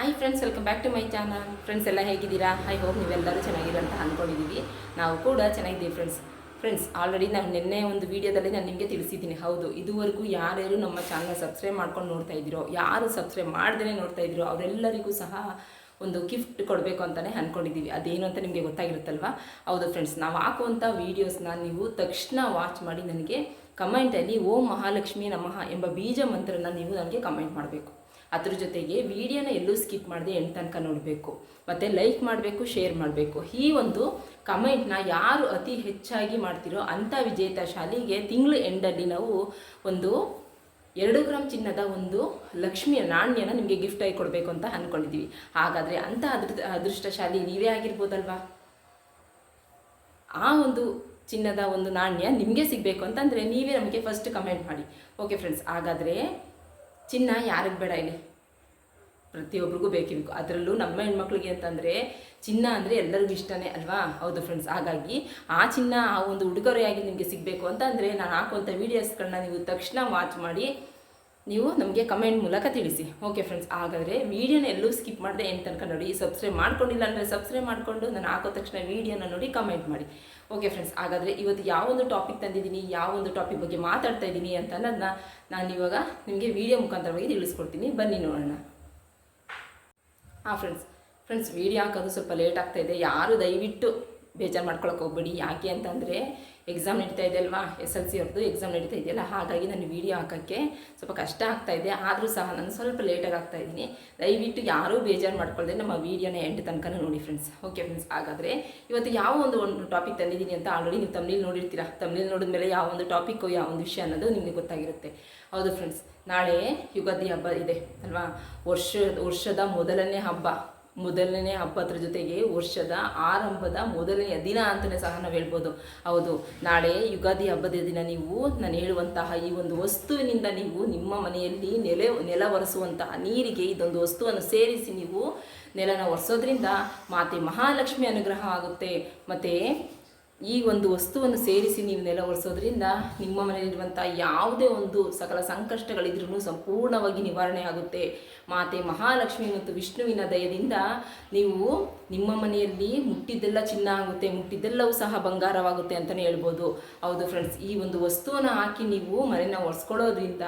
Hi friends welcome back to my channel friends ಎಲ್ಲ ಹೇಗಿದ್ದೀರಾ? I hope ನೀವೆಲ್ಲರೂ ಚೆನ್ನಾಗಿರೋ ಅಂತ ಅಂದ್ಕೊಂಡಿದ್ದೀವಿ ನಾವು ಕೂಡ ಚೆನ್ನಾಗಿದ್ದೀವಿ ಫ್ರೆಂಡ್ಸ್ ಫ್ರೆಂಡ್ಸ್ ಆಲ್ರೆಡಿ ನಾನು ನಿನ್ನೆ ಒಂದು ವೀಡಿಯೋದಲ್ಲಿ ನಾನು ನಿಮಗೆ ತಿಳಿಸಿದ್ದೀನಿ. ಹೌದು, ಇದುವರೆಗೂ ಯಾರ್ಯಾರು ನಮ್ಮ ಚಾನಲ್ ಸಬ್ಸ್ಕ್ರೈಬ್ ಮಾಡ್ಕೊಂಡು ನೋಡ್ತಾ ಇದ್ದೀರೋ, ಯಾರು ಸಬ್ಸ್ಕ್ರೈಬ್ ಮಾಡ್ದೇ ನೋಡ್ತಾ ಇದ್ದೀರೋ, ಅವರೆಲ್ಲರಿಗೂ ಸಹ ಒಂದು ಗಿಫ್ಟ್ ಕೊಡಬೇಕು ಅಂತಲೇ ಅಂದ್ಕೊಂಡಿದ್ದೀವಿ ಅದೇನು ಅಂತ ನಿಮಗೆ ಗೊತ್ತಾಗಿರುತ್ತಲ್ವಾ? ಹೌದು ಫ್ರೆಂಡ್ಸ್ ನಾವು ಹಾಕುವಂಥ ವೀಡಿಯೋಸ್ನ ನೀವು ತಕ್ಷಣ ವಾಚ್ ಮಾಡಿ ನನಗೆ ಕಮೆಂಟಲ್ಲಿ ಓಂ ಮಹಾಲಕ್ಷ್ಮಿ ನಮಃ ಎಂಬ ಬೀಜ ಮಂತ್ರನ ನೀವು ನನಗೆ ಕಮೆಂಟ್ ಮಾಡಬೇಕು. ಅದ್ರ ಜೊತೆಗೆ ವಿಡಿಯೋನ ಎಲ್ಲೂ ಸ್ಕಿಪ್ ಮಾಡದೆ ಎಂಟು ತನಕ ನೋಡಬೇಕು. ಮತ್ತು ಲೈಕ್ ಮಾಡಬೇಕು, ಶೇರ್ ಮಾಡಬೇಕು. ಈ ಒಂದು ಕಮೆಂಟ್ನ ಯಾರು ಅತಿ ಹೆಚ್ಚಾಗಿ ಮಾಡ್ತಿರೋ ಅಂಥ ವಿಜೇತ ಶಾಲಿಗೆ ತಿಂಗಳು ಎಂಡಲ್ಲಿ ನಾವು ಒಂದು ಎರಡು ಗ್ರಾಮ್ ಚಿನ್ನದ ಒಂದು ಲಕ್ಷ್ಮಿಯ ನಾಣ್ಯನ ನಿಮಗೆ ಗಿಫ್ಟ್ ಆಗಿ ಕೊಡಬೇಕು ಅಂತ ಅಂದ್ಕೊಂಡಿದ್ದೀವಿ ಹಾಗಾದರೆ ಅಂಥ ಅದೃ, ಅದೃಷ್ಟಶಾಲಿ ನೀವೇ ಆಗಿರ್ಬೋದಲ್ವಾ? ಆ ಒಂದು ಚಿನ್ನದ ಒಂದು ನಾಣ್ಯ ನಿಮಗೆ ಸಿಗಬೇಕು ಅಂತಂದರೆ ನೀವೇ ನಮಗೆ ಫಸ್ಟ್ ಕಮೆಂಟ್ ಮಾಡಿ. ಓಕೆ ಫ್ರೆಂಡ್ಸ್ ಹಾಗಾದರೆ ಚಿನ್ನ ಯಾರಿಗೆ ಬೇಡ ಇಲ್ಲಿ? ಪ್ರತಿಯೊಬ್ಬರಿಗೂ ಬೇಕೇ ಬೇಕು ಅದರಲ್ಲೂ ನಮ್ಮ ಹೆಣ್ಮಕ್ಳಿಗೆ ಅಂತಂದರೆ ಚಿನ್ನ ಅಂದರೆ ಎಲ್ಲರಿಗೂ ಇಷ್ಟನೇ ಅಲ್ವಾ? ಹೌದು ಫ್ರೆಂಡ್ಸ್ ಹಾಗಾಗಿ ಆ ಚಿನ್ನ, ಆ ಒಂದು ಉಡುಗೊರೆಯಾಗಿ ನಿಮಗೆ ಸಿಗಬೇಕು. ಅಂತಂದರೆ ನಾನು ಹಾಕುವಂಥ ವೀಡಿಯೋಸ್ಗಳನ್ನ ನೀವು ತಕ್ಷಣ ವಾಚ್ ಮಾಡಿ ನೀವು ನಮಗೆ ಕಮೆಂಟ್ ಮೂಲಕ ತಿಳಿಸಿ. ಓಕೆ ಫ್ರೆಂಡ್ಸ್ ಹಾಗಾದರೆ ವೀಡಿಯೋನ ಎಲ್ಲೂ ಸ್ಕಿಪ್ ಮಾಡಿದೆ ಏನು ತನಕ ನೋಡಿ ಸಬ್ಸ್ಕ್ರೈಬ್ ಮಾಡ್ಕೊಂಡಿಲ್ಲ ಅಂದರೆ ಸಬ್ಸ್ಕ್ರೈಬ್ ಮಾಡಿಕೊಂಡು ನಾನು ಹಾಕೋ ತಕ್ಷಣ ವೀಡಿಯೋನ ನೋಡಿ ಕಮೆಂಟ್ ಮಾಡಿ. ಓಕೆ ಫ್ರೆಂಡ್ಸ್ ಹಾಗಾದರೆ ಇವತ್ತು ಯಾವ ಒಂದು ಟಾಪಿಕ್ ತಂದಿದ್ದೀನಿ, ಯಾವ ಒಂದು ಟಾಪಿಕ್ ಬಗ್ಗೆ ಮಾತಾಡ್ತಾ ಇದ್ದೀನಿ ಅಂತ ಅನ್ನೋದನ್ನ ನಾನು ಇವಾಗ ನಿಮಗೆ ವೀಡಿಯೋ ಮುಖಾಂತರವಾಗಿ ತಿಳಿಸ್ಕೊಡ್ತೀನಿ. ಬನ್ನಿ ನೋಡೋಣ. ಹಾಂ ಫ್ರೆಂಡ್ಸ್ ಫ್ರೆಂಡ್ಸ್ ವೀಡಿಯೋ ಹಾಕೋದು ಸ್ವಲ್ಪ ಲೇಟ್ ಆಗ್ತಾ ಇದೆ. ಯಾರು ದಯವಿಟ್ಟು ಬೇಜಾರು ಮಾಡ್ಕೊಳಕ್ಕೆ ಹೋಗ್ಬೇಡಿ. ಯಾಕೆ ಅಂತಂದರೆ ಎಕ್ಸಾಮ್ ನಡೀತಾ ಇದೆ ಅಲ್ವಾ? ಎಸ್ ಎಲ್ ಸಿ ಅವ್ರದ್ದು ಎಕ್ಸಾಮ್ ನಡೀತಾ ಇದೆಯಲ್ಲ ಹಾಗಾಗಿ ನಾನು ವೀಡಿಯೋ ಹಾಕೋಕ್ಕೆ ಸ್ವಲ್ಪ ಕಷ್ಟ ಆಗ್ತಾ ಇದೆ. ಆದರೂ ಸಹ ನಾನು ಸ್ವಲ್ಪ ಲೇಟಾಗಿ ಆಗ್ತಾ ಇದ್ದೀನಿ. ದಯವಿಟ್ಟು ಯಾರೂ ಬೇಜಾರು ಮಾಡ್ಕೊಳ್ದೆ ನಮ್ಮ ವೀಡಿಯೋನ ಎಂಟು ತನಕ ನೋಡಿ ಫ್ರೆಂಡ್ಸ್ ಓಕೆ ಫ್ರೆಂಡ್ಸ್ ಹಾಗಾದರೆ ಇವತ್ತು ಯಾವ ಒಂದು ಒಂದು ಟಾಪಿಕ್ ತಂದಿದ್ದೀನಿ ಅಂತ ಆಲ್ರೆಡಿ ನೀವು ತಮಿಳ್ ನೋಡಿರ್ತೀರಾ? ತಮಿಳ್ ನೋಡಿದ್ಮೇಲೆ ಯಾವ ಒಂದು ಟಾಪಿಕ್ಕು ಯಾವ ಒಂದು ವಿಷಯ ಅನ್ನೋದು ನಿಮಗೆ ಗೊತ್ತಾಗಿರುತ್ತೆ. ಹೌದು ಫ್ರೆಂಡ್ಸ್ ನಾಳೆ ಯುಗಾದಿ ಹಬ್ಬ ಇದೆ ಅಲ್ವಾ? ವರ್ಷ, ವರ್ಷದ ಮೊದಲನೇ ಹಬ್ಬ. ಮೊದಲನೇ ಹಬ್ಬದ ಜೊತೆಗೆ ವರ್ಷದ ಆರಂಭದ ಮೊದಲನೆಯ ದಿನ ಅಂತಲೇ ಸಹ ನಾವು ಹೇಳ್ಬೋದು. ಹೌದು, ನಾಳೆ ಯುಗಾದಿ ಹಬ್ಬದ ದಿನ ನೀವು, ನಾನು ಹೇಳುವಂತಹ ಈ ಒಂದು ವಸ್ತುವಿನಿಂದ ನೀವು ನಿಮ್ಮ ಮನೆಯಲ್ಲಿ ನೆಲೆ, ನೆಲ ಒರೆಸುವಂತಹ ನೀರಿಗೆ ಇದೊಂದು ವಸ್ತುವನ್ನು ಸೇರಿಸಿ ನೀವು ನೆಲನ ಒರೆಸೋದ್ರಿಂದ ಮಾತೆ ಮಹಾಲಕ್ಷ್ಮಿ ಅನುಗ್ರಹ ಆಗುತ್ತೆ. ಮತ್ತು ಈ ಒಂದು ವಸ್ತುವನ್ನು ಸೇರಿಸಿ ನೀವು ನೆಲ ಒರೆಸೋದ್ರಿಂದ ನಿಮ್ಮ ಮನೆಯಲ್ಲಿರುವಂಥ ಯಾವುದೇ ಒಂದು ಸಕಲ ಸಂಕಷ್ಟಗಳಿದ್ರೂ ಸಂಪೂರ್ಣವಾಗಿ ನಿವಾರಣೆ ಆಗುತ್ತೆ. ಮಾತೆ ಮಹಾಲಕ್ಷ್ಮಿ ಮತ್ತು ವಿಷ್ಣುವಿನ ದಯದಿಂದ ನೀವು ನಿಮ್ಮ ಮನೆಯಲ್ಲಿ ಮುಟ್ಟಿದ್ದೆಲ್ಲ ಚಿನ್ನ ಆಗುತ್ತೆ, ಮುಟ್ಟಿದ್ದೆಲ್ಲವೂ ಸಹ ಬಂಗಾರವಾಗುತ್ತೆ ಅಂತಲೇ ಹೇಳ್ಬೋದು. ಹೌದು ಫ್ರೆಂಡ್ಸ್ ಈ ಒಂದು ವಸ್ತುವನ್ನು ಹಾಕಿ ನೀವು ಮನೆನ ಒರೆಸ್ಕೊಳ್ಳೋದ್ರಿಂದ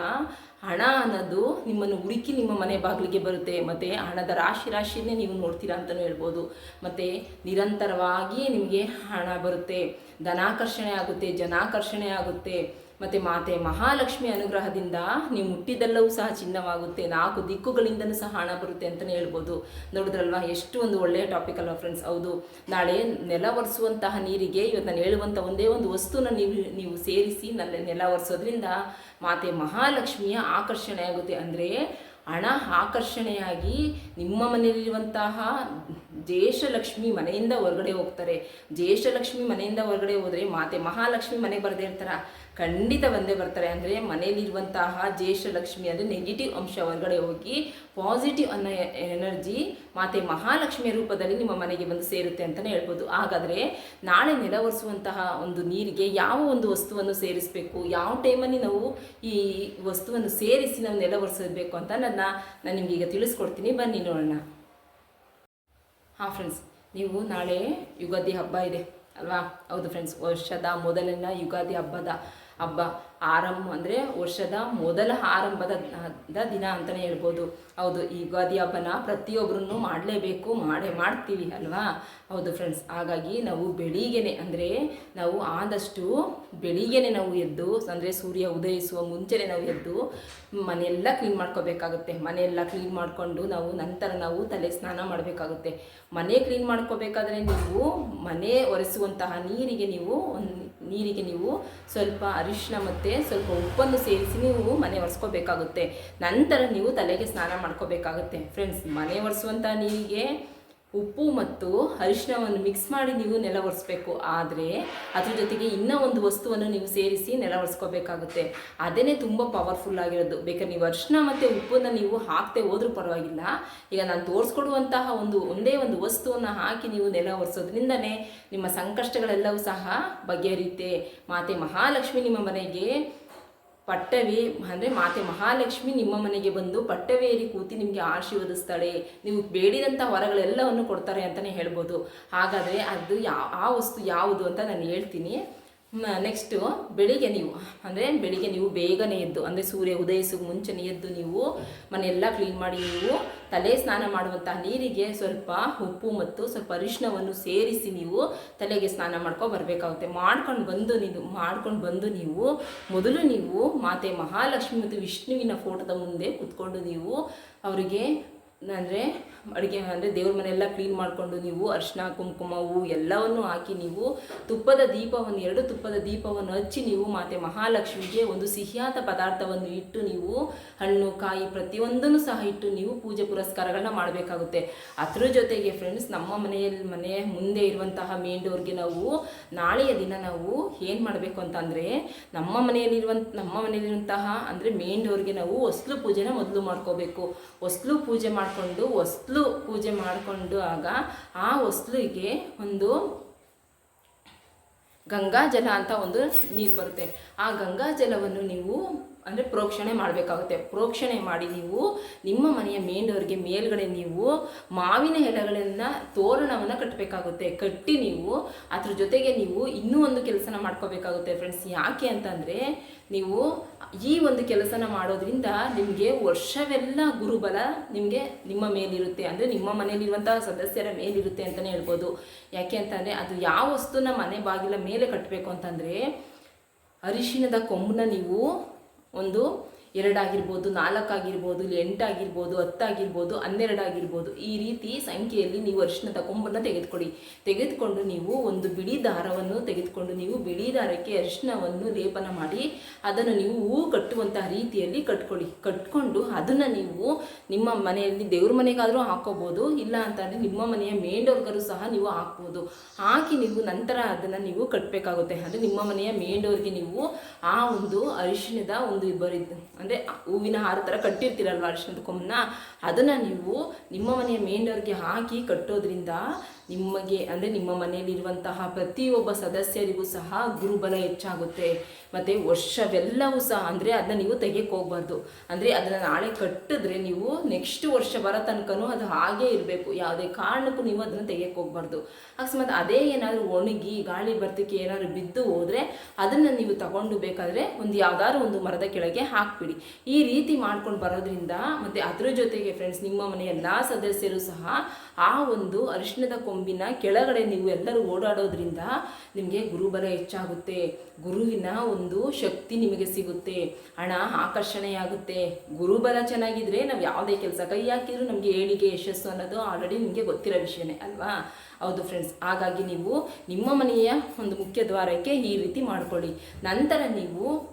ಹಣ ಅನ್ನೋದು ನಿಮ್ಮನ್ನು ಹುಡುಕಿ ನಿಮ್ಮ ಮನೆ ಬಾಗಿಲಿಗೆ ಬರುತ್ತೆ. ಮತ್ತು ಹಣದ ರಾಶಿ ರಾಶಿಯನ್ನೇ ನೀವು ನೋಡ್ತೀರಾ ಅಂತಲೂ ಹೇಳ್ಬೋದು. ಮತ್ತು ನಿರಂತರವಾಗಿ ನಿಮಗೆ ಹಣ ಬರುತ್ತೆ. ಧನಾಕರ್ಷಣೆ ಆಗುತ್ತೆ, ಜನಾಕರ್ಷಣೆ ಆಗುತ್ತೆ. ಮತ್ತು ಮಾತೆ ಮಹಾಲಕ್ಷ್ಮಿ ಅನುಗ್ರಹದಿಂದ ನೀವು ಮುಟ್ಟಿದ್ದೆಲ್ಲವೂ ಸಹ ಚಿನ್ನವಾಗುತ್ತೆ. ನಾಲ್ಕು ದಿಕ್ಕುಗಳಿಂದಲೂ ಸಹ ಹಣ ಬರುತ್ತೆ ಅಂತಲೇ ಹೇಳ್ಬೋದು. ನೋಡಿದ್ರಲ್ವಾ, ಎಷ್ಟು ಒಂದು ಒಳ್ಳೆಯ ಟಾಪಿಕ್ ಅಲ್ವಾ ಫ್ರೆಂಡ್ಸ್ ಹೌದು, ನಾಳೆ ನೆಲ ಒರೆಸುವಂತಹ ನೀರಿಗೆ ಇವತ್ತು ನಾನು ಹೇಳುವಂಥ ಒಂದೇ ಒಂದು ವಸ್ತುನ ನೀವು ನೀವು ಸೇರಿಸಿ ನಲ್ಲಿ ನೆಲ ಒರೆಸೋದ್ರಿಂದ ಮಾತೆ ಮಹಾಲಕ್ಷ್ಮಿಯ ಆಕರ್ಷಣೆ ಆಗುತ್ತೆ. ಅಂದರೆ ಹಣ ಆಕರ್ಷಣೆಯಾಗಿ ನಿಮ್ಮ ಮನೆಯಲ್ಲಿರುವಂತಹ ಜೇಷಲಕ್ಷ್ಮಿ ಮನೆಯಿಂದ ಹೊರಗಡೆ ಹೋಗ್ತಾರೆ. ಜ್ಯೇಷ್ಠಲಕ್ಷ್ಮಿ ಮನೆಯಿಂದ ಹೊರಗಡೆ ಹೋದರೆ ಮಾತೆ ಮಹಾಲಕ್ಷ್ಮಿ ಮನೆಗೆ ಬರದೇ ಇರ್ತಾರ. ಖಂಡಿತ ಬಂದೇ ಬರ್ತಾರೆ. ಅಂದರೆ ಮನೆಯಲ್ಲಿರುವಂತಹ ಜೇಷಲಕ್ಷ್ಮಿ ಅಂದರೆ ನೆಗೆಟಿವ್ ಅಂಶ ಹೊರಗಡೆ ಹೋಗಿ ಪಾಸಿಟಿವ್ ಅನ್ನೋ ಎನರ್ಜಿ ಮಾತೆ ಮಹಾಲಕ್ಷ್ಮಿಯ ರೂಪದಲ್ಲಿ ನಿಮ್ಮ ಮನೆಗೆ ಬಂದು ಸೇರುತ್ತೆ ಅಂತಲೇ ಹೇಳ್ಬೋದು. ಹಾಗಾದರೆ ನಾಳೆ ನೆಲ ಒರೆಸುವಂತಹ ಒಂದು ನೀರಿಗೆ ಯಾವ ಒಂದು ವಸ್ತುವನ್ನು ಸೇರಿಸಬೇಕು? ಯಾವ ಟೈಮಲ್ಲಿ ನಾವು ಈ ವಸ್ತುವನ್ನು ಸೇರಿಸಿ ನಾವು ನೆಲ ಒರೆಸಬೇಕು ಅಂತ ನನ್ನ, ನಾನು ನಿಮಗೀಗ ತಿಳಿಸ್ಕೊಡ್ತೀನಿ. ಬನ್ನಿ ನೋಡೋಣ. ಹಾಂ ಫ್ರೆಂಡ್ಸ್ ನೀವು ನಾಳೆ ಯುಗಾದಿ ಹಬ್ಬ ಇದೆ ಅಲ್ವಾ? ಹೌದು ಫ್ರೆಂಡ್ಸ್ ವರ್ಷದ ಮೊದಲನೇ ಯುಗಾದಿ ಹಬ್ಬದ ಹಬ್ಬ ಆರಂಭ ಅಂದರೆ ವರ್ಷದ ಮೊದಲ ಆರಂಭದ ದಿನ ಅಂತಲೇ ಹೇಳ್ಬೋದು. ಹೌದು, ಈ ಯುಗಾದಿ ಹಬ್ಬನ ಪ್ರತಿಯೊಬ್ಬರನ್ನು ಮಾಡಲೇಬೇಕು, ಮಾಡೇ ಮಾಡ್ತೀವಿ ಅಲ್ವಾ? ಹೌದು ಫ್ರೆಂಡ್ಸ್ ಹಾಗಾಗಿ ನಾವು ಬೆಳಿಗ್ಗೆನೆ ಅಂದರೆ ನಾವು ಆದಷ್ಟು ಬೆಳಿಗ್ಗೆನೆ ನಾವು ಎದ್ದು, ಅಂದರೆ ಸೂರ್ಯ ಉದಯಿಸುವ ಮುಂಚೆನೆ ನಾವು ಎದ್ದು, ಮನೆಯೆಲ್ಲ ಕ್ಲೀನ್ ಮಾಡ್ಕೋಬೇಕಾಗುತ್ತೆ. ಮನೆಯೆಲ್ಲ ಕ್ಲೀನ್ ಮಾಡಿಕೊಂಡು ನಾವು ನಂತರ ನಾವು ತಲೆ ಸ್ನಾನ ಮಾಡಬೇಕಾಗುತ್ತೆ. ಮನೆ ಕ್ಲೀನ್ ಮಾಡ್ಕೋಬೇಕಾದ್ರೆ ನೀವು ಮನೆ ಒರೆಸುವಂತಹ ನೀರಿಗೆ ನೀವು ಒಂದು ನೀರಿಗೆ ನೀವು ಸ್ವಲ್ಪ ಅರಿಶಿನ ಮತ್ತು ಸ್ವಲ್ಪ ಉಪ್ಪನ್ನು ಸೇರಿಸಿ ನೀವು ಮನೆ ಒರೆಸ್ಕೋಬೇಕಾಗುತ್ತೆ. ನಂತರ ನೀವು ತಲೆಗೆ ಸ್ನಾನ ಮಾಡ್ಕೋಬೇಕಾಗುತ್ತೆ. ಫ್ರೆಂಡ್ಸ್ ಮನೆ ಒರೆಸುವಂಥ ನೀರಿಗೆ ಉಪ್ಪು ಮತ್ತು ಅರಿಶಿನವನ್ನು ಮಿಕ್ಸ್ ಮಾಡಿ ನೀವು ನೆಲ ಒರೆಸ್ಬೇಕು ಆದರೆ ಅದ್ರ ಜೊತೆಗೆ ಇನ್ನೂ ಒಂದು ವಸ್ತುವನ್ನು ನೀವು ಸೇರಿಸಿ ನೆಲ ಒರೆಸ್ಕೋಬೇಕಾಗುತ್ತೆ ಅದೇ ತುಂಬ ಪವರ್ಫುಲ್ ಆಗಿರೋದು. ಬೇಕಾದ್ರೆ ನೀವು ಅರಿಶಿನ ಮತ್ತು ಉಪ್ಪನ್ನು ನೀವು ಹಾಕದೆ ಹೋದರೂ ಪರವಾಗಿಲ್ಲ. ಈಗ ನಾನು ತೋರಿಸ್ಕೊಡುವಂತಹ ಒಂದು, ಒಂದೇ ಒಂದು ವಸ್ತುವನ್ನು ಹಾಕಿ ನೀವು ನೆಲ ಒರೆಸೋದ್ರಿಂದನೇ ನಿಮ್ಮ ಸಂಕಷ್ಟಗಳೆಲ್ಲವೂ ಸಹ ಬಗೆಹರಿಯುತ್ತೆ. ಮಾತೆ ಮಹಾಲಕ್ಷ್ಮಿ ನಿಮ್ಮ ಮನೆಗೆ ಪಟ್ಟವೇ, ಅಂದರೆ ಮಾತೆ ಮಹಾಲಕ್ಷ್ಮಿ ನಿಮ್ಮ ಮನೆಗೆ ಬಂದು ಪಟ್ಟವೇರಿ ಕೂತಿ ನಿಮಗೆ ಆಶೀರ್ವದಿಸ್ತಾಳೆ. ನೀವು ಬೇಡಿದಂಥ ವರಗಳೆಲ್ಲವನ್ನು ಕೊಡ್ತಾರೆ ಅಂತಲೇ ಹೇಳ್ಬೋದು. ಹಾಗಾದರೆ ಅದು ಯಾವ ಆ ವಸ್ತು ಯಾವುದು ಅಂತ ನಾನು ಹೇಳ್ತೀನಿ. ನೆಕ್ಸ್ಟು ಬೆಳಿಗ್ಗೆ ನೀವು, ಅಂದರೆ ಬೆಳಿಗ್ಗೆ ನೀವು ಬೇಗನೆ ಎದ್ದು, ಅಂದರೆ ಸೂರ್ಯ ಉದಯಿಸೋ ಮುಂಚೆನೇ ಎದ್ದು ನೀವು ಮನೆಯೆಲ್ಲ ಕ್ಲೀನ್ ಮಾಡಿ, ನೀವು ತಲೆ ಸ್ನಾನ ಮಾಡುವಂತಹ ನೀರಿಗೆ ಸ್ವಲ್ಪ ಉಪ್ಪು ಮತ್ತು ಸ್ವಲ್ಪ ಅರಿಶಿನವನ್ನು ಸೇರಿಸಿ ನೀವು ತಲೆಗೆ ಸ್ನಾನ ಮಾಡ್ಕೊಂಡು ಬರಬೇಕಾಗುತ್ತೆ. ಮಾಡ್ಕೊಂಡು ಬಂದು ನೀವು ಮಾಡ್ಕೊಂಡು ಬಂದು ನೀವು ಮೊದಲು ನೀವು ಮಾತೆ ಮಹಾಲಕ್ಷ್ಮಿ ಮತ್ತು ವಿಷ್ಣುವಿನ ಫೋಟೋದ ಮುಂದೆ ಕುತ್ಕೊಂಡು ನೀವು ಅವರಿಗೆ ಅಂದರೆ ಅಡುಗೆ ಅಂದರೆ ದೇವ್ರ ಮನೆಯೆಲ್ಲ ಕ್ಲೀನ್ ಮಾಡಿಕೊಂಡು ನೀವು ಅರಿಶಿನ ಕುಂಕುಮ ಹೂವು ಎಲ್ಲವನ್ನು ಹಾಕಿ ನೀವು ತುಪ್ಪದ ದೀಪವನ್ನು, ಎರಡು ತುಪ್ಪದ ದೀಪವನ್ನು ಹಚ್ಚಿ ನೀವು ಮಾತೆ ಮಹಾಲಕ್ಷ್ಮಿಗೆ ಒಂದು ಸಿಹಿಯಾದ ಪದಾರ್ಥವನ್ನು ಇಟ್ಟು ನೀವು ಹಣ್ಣು, ಕಾಯಿ ಪ್ರತಿಯೊಂದನ್ನು ಸಹ ಇಟ್ಟು ನೀವು ಪೂಜೆ ಪುರಸ್ಕಾರಗಳನ್ನ ಮಾಡಬೇಕಾಗುತ್ತೆ. ಅದ್ರ ಜೊತೆಗೆ ಫ್ರೆಂಡ್ಸ್ ನಮ್ಮ ಮನೆಯಲ್ಲಿ ಮನೆ ಮುಂದೆ ಇರುವಂತಹ ಮೇನ್ ಡೋರ್ಗೆ ನಾವು ನಾಳೆಯ ದಿನ ನಾವು ಏನು ಮಾಡಬೇಕು ಅಂತಂದರೆ ನಮ್ಮ ಮನೆಯಲ್ಲಿರುವಂಥ ನಮ್ಮ ಮನೆಯಲ್ಲಿರುವಂತಹ ಅಂದರೆ ಮೇನ್ ಡೋರ್ಗೆ ನಾವು ಹೊಸ್ಲು ಪೂಜೆನ ಮೊದಲು ಮಾಡ್ಕೋಬೇಕು. ಹೊಸ್ಲು ಪೂಜೆ ಮಾಡಿಕೊಂಡು ಹೊಸ್ಲು ಪೂಜೆ ಮಾಡಿಕೊಂಡು ಆಗ ಆ ಹೊಸ್ಲಿಗೆ ಒಂದು ಗಂಗಾ ಜಲ ಅಂತ ಒಂದು ನೀರು ಬರುತ್ತೆ. ಆ ಗಂಗಾ ಜಲವನ್ನು ನೀವು ಅಂದರೆ ಪ್ರೋಕ್ಷಣೆ ಮಾಡಬೇಕಾಗುತ್ತೆ. ಪ್ರೋಕ್ಷಣೆ ಮಾಡಿ ನೀವು ನಿಮ್ಮ ಮನೆಯ ಮೇಂಡವರಿಗೆ ಮೇಲ್ಗಡೆ ನೀವು ಮಾವಿನ ಎಲೆಗಳನ್ನು ತೋರಣವನ್ನು ಕಟ್ಟಬೇಕಾಗುತ್ತೆ ಕಟ್ಟಿ ನೀವು ಅದ್ರ ಜೊತೆಗೆ ನೀವು ಇನ್ನೂ ಒಂದು ಕೆಲಸನ ಮಾಡ್ಕೋಬೇಕಾಗುತ್ತೆ ಫ್ರೆಂಡ್ಸ್ ಯಾಕೆ ಅಂತಂದರೆ ನೀವು ಈ ಒಂದು ಕೆಲಸನ ಮಾಡೋದ್ರಿಂದ ನಿಮಗೆ ವರ್ಷವೆಲ್ಲ ಗುರುಬಲ ನಿಮಗೆ ನಿಮ್ಮ ಮೇಲಿರುತ್ತೆ. ಅಂದರೆ ನಿಮ್ಮ ಮನೆಯಲ್ಲಿರುವಂತಹ ಸದಸ್ಯರ ಮೇಲಿರುತ್ತೆ ಅಂತಲೇ ಹೇಳ್ಬೋದು. ಯಾಕೆ ಅಂತಂದರೆ ಅದು ಯಾವ ವಸ್ತುನ ಮನೆ ಬಾಗಿಲ ಮೇಲೆ ಕಟ್ಟಬೇಕು ಅಂತಂದರೆ ಅರಿಶಿಣದ ಕೊಂಬನ್ನ ನೀವು ಒಂದು ಎರಡಾಗಿರ್ಬೋದು, ನಾಲ್ಕಾಗಿರ್ಬೋದು, ಇಲ್ಲಿ ಎಂಟಾಗಿರ್ಬೋದು, ಹತ್ತಾಗಿರ್ಬೋದು, ಹನ್ನೆರಡಾಗಿರ್ಬೋದು, ಈ ರೀತಿ ಸಂಖ್ಯೆಯಲ್ಲಿ ನೀವು ಅರಿಶಿಣದ ತಗೊಂಬನ್ನು ತೆಗೆದುಕೊಳ್ಳಿ ತೆಗೆದುಕೊಂಡು ನೀವು ಒಂದು ಬಿಳಿ ದಾರವನ್ನು ತೆಗೆದುಕೊಂಡು ನೀವು ಬಿಳಿ ದಾರಕ್ಕೆ ಅರಿಶಿನವನ್ನು ಲೇಪನ ಮಾಡಿ, ಅದನ್ನು ನೀವು ಹೂ ಕಟ್ಟುವಂತಹ ರೀತಿಯಲ್ಲಿ ಕಟ್ಕೊಳ್ಳಿ. ಕಟ್ಕೊಂಡು ಅದನ್ನು ನೀವು ನಿಮ್ಮ ಮನೆಯಲ್ಲಿ ದೇವ್ರ ಮನೆಗಾದರೂ ಹಾಕೋಬೋದು, ಇಲ್ಲ ಅಂತಂದರೆ ನಿಮ್ಮ ಮನೆಯ ಮೇಂಡೋರ್ಗರು ಸಹ ನೀವು ಹಾಕ್ಬೋದು. ಹಾಕಿ ನೀವು ನಂತರ ಅದನ್ನು ನೀವು ಕಟ್ಟಬೇಕಾಗುತ್ತೆ ಅಂದರೆ ನಿಮ್ಮ ಮನೆಯ ಮೇಂಡೋರ್ಗೆ ನೀವು ಆ ಒಂದು ಅರಿಶಿಣದ ಒಂದು ಬರಿದ್ದು ಅಂದರೆ ಹೂವಿನ ಹಾರ ಥರ ಕಟ್ಟಿರ್ತೀರಲ್ವ ಅರಿಶಿಣದ ಕೊಂಬನ್ನ? ಅದನ್ನು ನೀವು ನಿಮ್ಮ ಮನೆಯ ಮೇಂಡೋರ್ಗೆ ಹಾಕಿ ಕಟ್ಟೋದ್ರಿಂದ ನಿಮಗೆ ಅಂದರೆ ನಿಮ್ಮ ಮನೆಯಲ್ಲಿರುವಂತಹ ಪ್ರತಿಯೊಬ್ಬ ಸದಸ್ಯರಿಗೂ ಸಹ ಗುರುಬಲ ಹೆಚ್ಚಾಗುತ್ತೆ. ಮತ್ತು ವರ್ಷವೆಲ್ಲವೂ ಸಹ ಅಂದರೆ ಅದನ್ನ ನೀವು ತೆಗಿಯಕ್ಕೆ ಹೋಗ್ಬಾರ್ದು. ಅಂದರೆ ಅದನ್ನು ನಾಳೆ ಕಟ್ಟಿದ್ರೆ ನೀವು ನೆಕ್ಸ್ಟ್ ವರ್ಷ ಬರೋ ತನಕನೂ ಅದು ಹಾಗೇ ಇರಬೇಕು. ಯಾವುದೇ ಕಾರಣಕ್ಕೂ ನೀವು ಅದನ್ನು ತೆಗೆಯಕ್ಕೆ ಹೋಗ್ಬಾರ್ದು. ಅಕಸ್ಮಾತ್ ಅದೇ ಏನಾದರೂ ಒಣಗಿ ಗಾಳಿ ಬರ್ತಕ್ಕೆ ಏನಾದರೂ ಬಿದ್ದು ಹೋದರೆ ಅದನ್ನು ನೀವು ತಗೊಂಡು ಬೇಕಾದರೆ ಒಂದು ಯಾವ್ದಾದ್ರು ಒಂದು ಮರದ ಕೆಳಗೆ ಹಾಕ್ಬಿಡಿ. ಈ ರೀತಿ ಮಾಡ್ಕೊಂಡು ಬರೋದ್ರಿಂದ ಮತ್ತು ಅದ್ರ ಜೊತೆಗೆ ಫ್ರೆಂಡ್ಸ್ ನಿಮ್ಮ ಮನೆಯ ಎಲ್ಲ ಸದಸ್ಯರು ಸಹ ಆ ಒಂದು ಅರಿಶಿಣದ ಕೊಂಬಿನ ಕೆಳಗಡೆ ನೀವು ಎಲ್ಲರೂ ಓಡಾಡೋದ್ರಿಂದ ನಿಮಗೆ ಗುರುಬಲ ಹೆಚ್ಚಾಗುತ್ತೆ. ಗುರುವಿನ ಒಂದು ಶಕ್ತಿ ನಿಮಗೆ ಸಿಗುತ್ತೆ. ಹಣ ಆಕರ್ಷಣೆಯಾಗುತ್ತೆ. ಗುರುಬಲ ಚೆನ್ನಾಗಿದ್ರೆ ನಾವು ಯಾವುದೇ ಕೆಲಸ ಕೈ ಹಾಕಿದ್ರು ನಮಗೆ ಏಳಿಗೆ ಯಶಸ್ಸು ಅನ್ನೋದು ಆಲ್ರೆಡಿ ನಿಮಗೆ ಗೊತ್ತಿರೋ ವಿಷಯನೇ ಅಲ್ವಾ? ಹೌದು ಫ್ರೆಂಡ್ಸ್ ಹಾಗಾಗಿ ನೀವು ನಿಮ್ಮ ಮನೆಯ ಒಂದು ಮುಖ್ಯ ದ್ವಾರಕ್ಕೆ ಈ ರೀತಿ ಮಾಡಿಕೊಳ್ಳಿ. ನಂತರ ನೀವು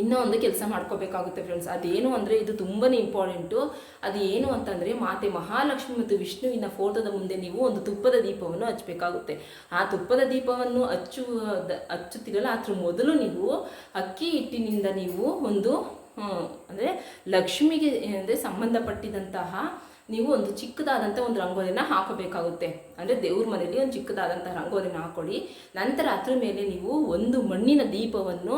ಇನ್ನೂ ಒಂದು ಕೆಲಸ ಮಾಡ್ಕೋಬೇಕಾಗುತ್ತೆ ಫ್ರೆಂಡ್ಸ್ ಅದೇನು ಅಂದರೆ ಇದು ತುಂಬಾ ಇಂಪಾರ್ಟೆಂಟು ಅದು ಏನು ಅಂತಂದರೆ ಮಾತೆ ಮಹಾಲಕ್ಷ್ಮಿ ಮತ್ತು ವಿಷ್ಣುವಿನ ಫೋಟೋದ ಮುಂದೆ ನೀವು ಒಂದು ತುಪ್ಪದ ದೀಪವನ್ನು ಹಚ್ಚಬೇಕಾಗುತ್ತೆ. ಆ ತುಪ್ಪದ ದೀಪವನ್ನು ಹಚ್ಚುವ ಹಚ್ಚುತ್ತೀರಲ್ಲ, ಅದ್ರ ಮೊದಲು ನೀವು ಅಕ್ಕಿ ಹಿಟ್ಟಿನಿಂದ ನೀವು ಒಂದು ಅಂದರೆ ಲಕ್ಷ್ಮಿಗೆ, ಅಂದರೆ ಸಂಬಂಧಪಟ್ಟಿದಂತಹ ನೀವು ಒಂದು ಚಿಕ್ಕದಾದಂಥ ಒಂದು ರಂಗೋಲಿನ ಹಾಕಬೇಕಾಗುತ್ತೆ. ಅಂದರೆ ದೇವ್ರ ಮನೆಯಲ್ಲಿ ಒಂದು ಚಿಕ್ಕದಾದಂಥ ರಂಗೋಲಿನ ಹಾಕೊಳ್ಳಿ. ನಂತರ ಅದ್ರ ಮೇಲೆ ನೀವು ಒಂದು ಮಣ್ಣಿನ ದೀಪವನ್ನು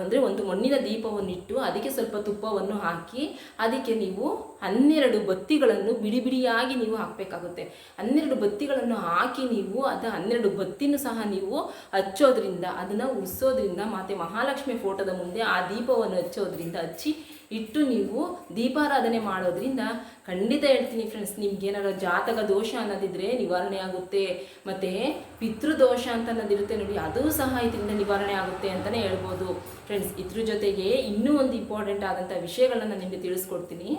ಅಂದರೆ ಒಂದು ಮಣ್ಣಿನ ದೀಪವನ್ನು ಇಟ್ಟು ಅದಕ್ಕೆ ಸ್ವಲ್ಪ ತುಪ್ಪವನ್ನು ಹಾಕಿ ಅದಕ್ಕೆ ನೀವು ಹನ್ನೆರಡು ಬತ್ತಿಗಳನ್ನು ಬಿಡಿ ಬಿಡಿಯಾಗಿ ನೀವು ಹಾಕಬೇಕಾಗುತ್ತೆ. ಹನ್ನೆರಡು ಬತ್ತಿಗಳನ್ನು ಹಾಕಿ ನೀವು ಅದು ಹನ್ನೆರಡು ಬತ್ತಿನೂ ಸಹ ನೀವು ಹಚ್ಚೋದ್ರಿಂದ, ಅದನ್ನು ಉರಿಸೋದ್ರಿಂದ, ಮತ್ತು ಮಹಾಲಕ್ಷ್ಮಿ ಫೋಟೋದ ಮುಂದೆ ಆ ದೀಪವನ್ನು ಹಚ್ಚೋದ್ರಿಂದ, ಹಚ್ಚಿ ಇಟ್ಟು ನೀವು ದೀಪಾರಾಧನೆ ಮಾಡೋದ್ರಿಂದ ಖಂಡಿತ ಹೇಳ್ತೀನಿ ಫ್ರೆಂಡ್ಸ್ ನಿಮ್ಗೆ ಏನಾದ್ರು ಜಾತಕ ದೋಷ ಅನ್ನೋದಿದ್ರೆ ನಿವಾರಣೆ ಆಗುತ್ತೆ. ಮತ್ತು ಪಿತೃದೋಷ ಅಂತ ಅನ್ನೋದಿರುತ್ತೆ ನೋಡಿ, ಅದು ಸಹ ಇದರಿಂದ ನಿವಾರಣೆ ಆಗುತ್ತೆ ಅಂತಲೇ ಹೇಳ್ಬೋದು. ಫ್ರೆಂಡ್ಸ್ ಇದ್ರ ಜೊತೆಗೆ ಇನ್ನೂ ಒಂದು ಇಂಪಾರ್ಟೆಂಟ್ ಆದಂಥ ವಿಷಯಗಳನ್ನ ನಾನು ನಿಮಗೆ ತಿಳಿಸ್ಕೊಡ್ತೀನಿ.